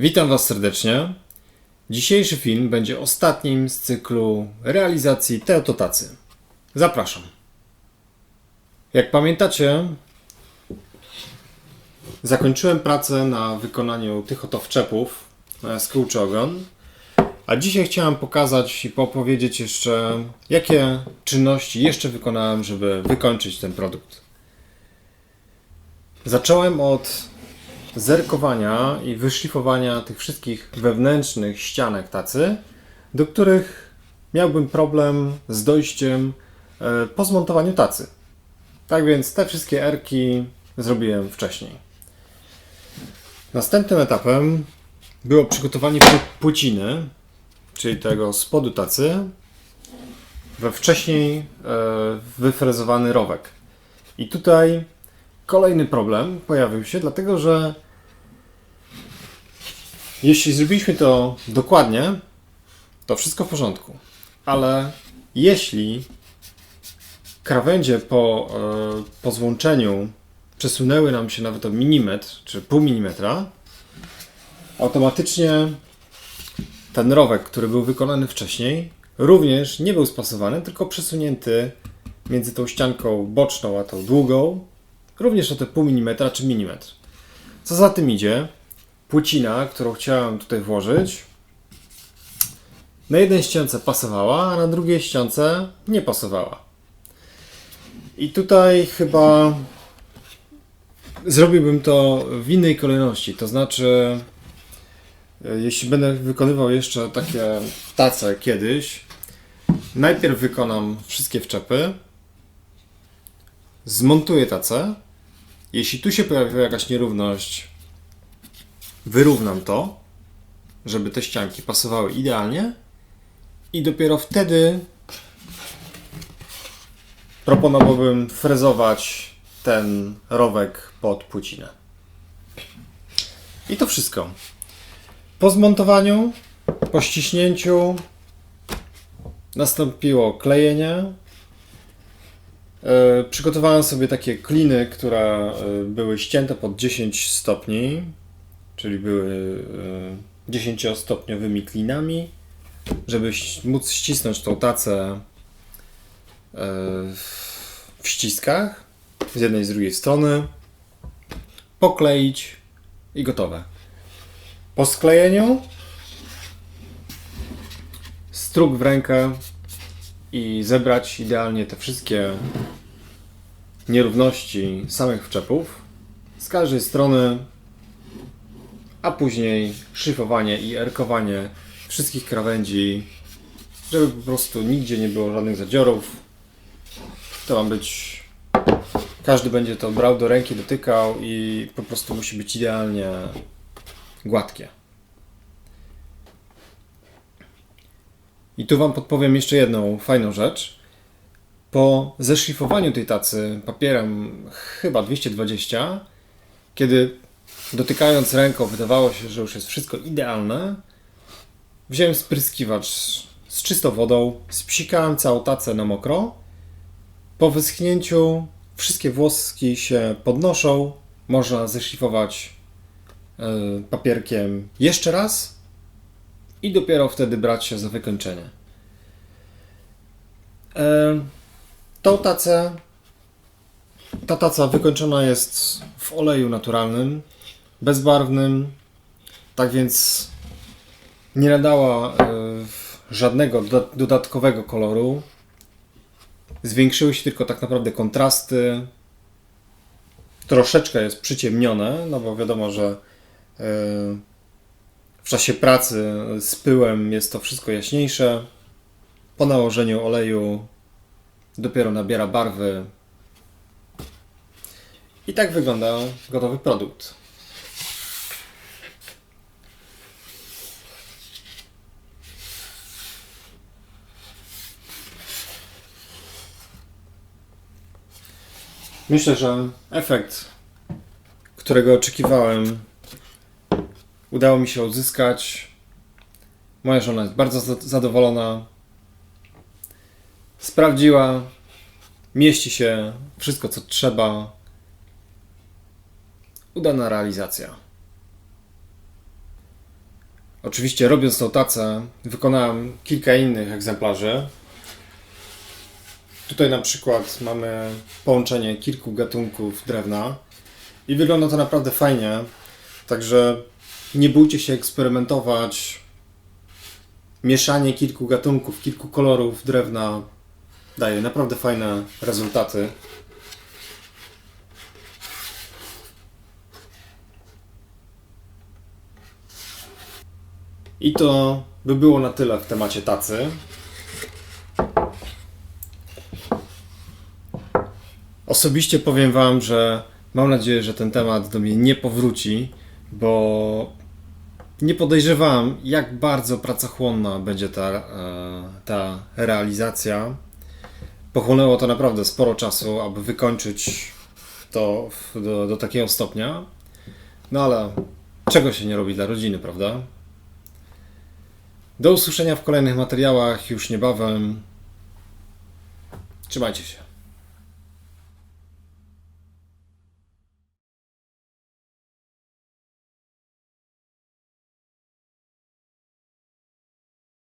Witam Was serdecznie. Dzisiejszy film będzie ostatnim z cyklu realizacji Teototacy. Zapraszam. Jak pamiętacie, zakończyłem pracę na wykonaniu tych oto wczepów na skróczy ogon. A dzisiaj chciałem pokazać i opowiedzieć jeszcze, jakie czynności jeszcze wykonałem, żeby wykończyć ten produkt. Zacząłem od zerkowania i wyszlifowania tych wszystkich wewnętrznych ścianek tacy, do których miałbym problem z dojściem e, po zmontowaniu tacy. Tak więc te wszystkie erki zrobiłem wcześniej. Następnym etapem było przygotowanie pł- płyciny, czyli tego spodu tacy, we wcześniej e, wyfrezowany rowek. I tutaj kolejny problem pojawił się, dlatego że jeśli zrobiliśmy to dokładnie, to wszystko w porządku. Ale jeśli krawędzie po, e, po złączeniu przesunęły nam się nawet o milimetr czy pół milimetra, automatycznie ten rowek, który był wykonany wcześniej, również nie był spasowany, tylko przesunięty między tą ścianką boczną a tą długą, również o te pół milimetra czy milimetr. Co za tym idzie, płycina, którą chciałem tutaj włożyć, na jednej ściance pasowała, a na drugiej ściance nie pasowała. I tutaj chyba zrobiłbym to w innej kolejności, to znaczy e, jeśli będę wykonywał jeszcze takie tace kiedyś, najpierw wykonam wszystkie wczepy, zmontuję tacę, jeśli tu się pojawiła jakaś nierówność, wyrównam to, żeby te ścianki pasowały idealnie i dopiero wtedy proponowałbym frezować ten rowek pod płycinę. I to wszystko. Po zmontowaniu, po ściśnięciu nastąpiło klejenie. E, Przygotowałem sobie takie kliny, które e, były ścięte pod 10 stopni, czyli były e, 10-stopniowymi klinami, żeby móc ścisnąć tą tacę e, w ściskach z jednej i z drugiej strony, pokleić i gotowe. Po sklejeniu struk w rękę i zebrać idealnie te wszystkie nierówności samych wczepów z każdej strony, a później szlifowanie i erkowanie wszystkich krawędzi, żeby po prostu nigdzie nie było żadnych zadziorów. To ma być. Każdy będzie to brał do ręki, dotykał i po prostu musi być idealnie gładkie. I tu Wam podpowiem jeszcze jedną fajną rzecz. Po zeszlifowaniu tej tacy papierem chyba 220, kiedy dotykając ręką wydawało się, że już jest wszystko idealne, wziąłem spryskiwacz z czystą wodą, spsikałem całą tacę na mokro. Po wyschnięciu wszystkie włoski się podnoszą, można zeszlifować e, papierkiem jeszcze raz i dopiero wtedy brać się za wykończenie. Tą tacę, ta taca wykończona jest w oleju naturalnym, bezbarwnym, tak więc nie nadała e, żadnego doda- dodatkowego koloru. Zwiększyły się tylko tak naprawdę kontrasty. Troszeczkę jest przyciemnione, no bo wiadomo, że e, w czasie pracy z pyłem jest to wszystko jaśniejsze. Po nałożeniu oleju dopiero nabiera barwy. I tak wygląda gotowy produkt. Myślę, że efekt, którego oczekiwałem, udało mi się uzyskać. Moja żona jest bardzo za- zadowolona. Sprawdziła, mieści się wszystko, co trzeba. Udana realizacja. Oczywiście robiąc tą tacę wykonałem kilka innych egzemplarzy. Tutaj na przykład mamy połączenie kilku gatunków drewna i wygląda to naprawdę fajnie. Także nie bójcie się eksperymentować. Mieszanie kilku gatunków, kilku kolorów drewna daje naprawdę fajne rezultaty. I to by było na tyle w temacie tacy. Osobiście powiem Wam, że mam nadzieję, że ten temat do mnie nie powróci, bo nie podejrzewałem, jak bardzo pracochłonna będzie ta, e, ta realizacja. Pochłonęło to naprawdę sporo czasu, aby wykończyć to do, do takiego stopnia. No ale czego się nie robi dla rodziny, prawda? Do usłyszenia w kolejnych materiałach już niebawem. Trzymajcie się.